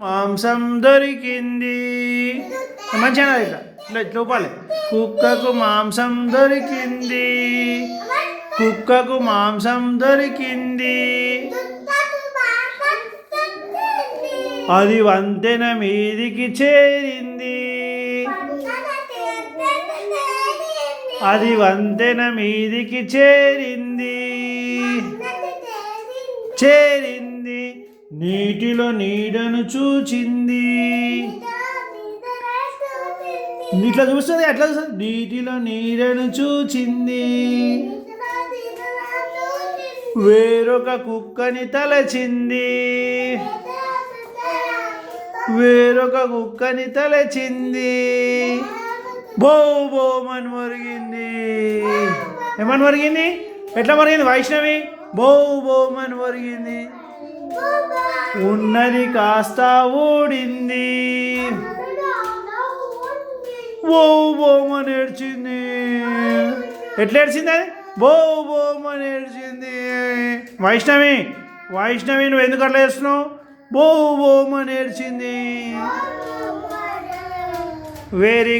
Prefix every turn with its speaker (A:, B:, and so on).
A: మాంసం దొరికింది. మంచిగా ఇట్లా ఇట్లా. ఇట్లా ఊపాలి కుక్కకు మాంసం దొరికింది. కుక్కకు మాంసం దొరికింది. అది వంతెన మీదికి చేరింది. అది వంతెన మీదికి చేరింది. చేరింది. నీటిలో నీడను చూచింది. నీటిలో చూస్తుంది ఎట్లా చూస్తుంది? నీటిలో నీడను చూచింది. వేరొక కుక్కని తలచింది. వేరొక కుక్కని తలచింది. బో బోమని మరిగింది ఏమని మరిగింది ఎట్లా మరిగింది వైష్ణవి? బో బోమని మరిగింది ఉన్నది కాస్త ఓడింది ఓ బోమని ఏడ్చింది ఎట్లా ఏడ్చింది అది? బో బోమని ఏడ్చింది వైష్ణవి వైష్ణవి నువ్వు ఎందుకు అట్లా చేస్తున్నావు? బో బోమని ఏడ్చింది వెరీ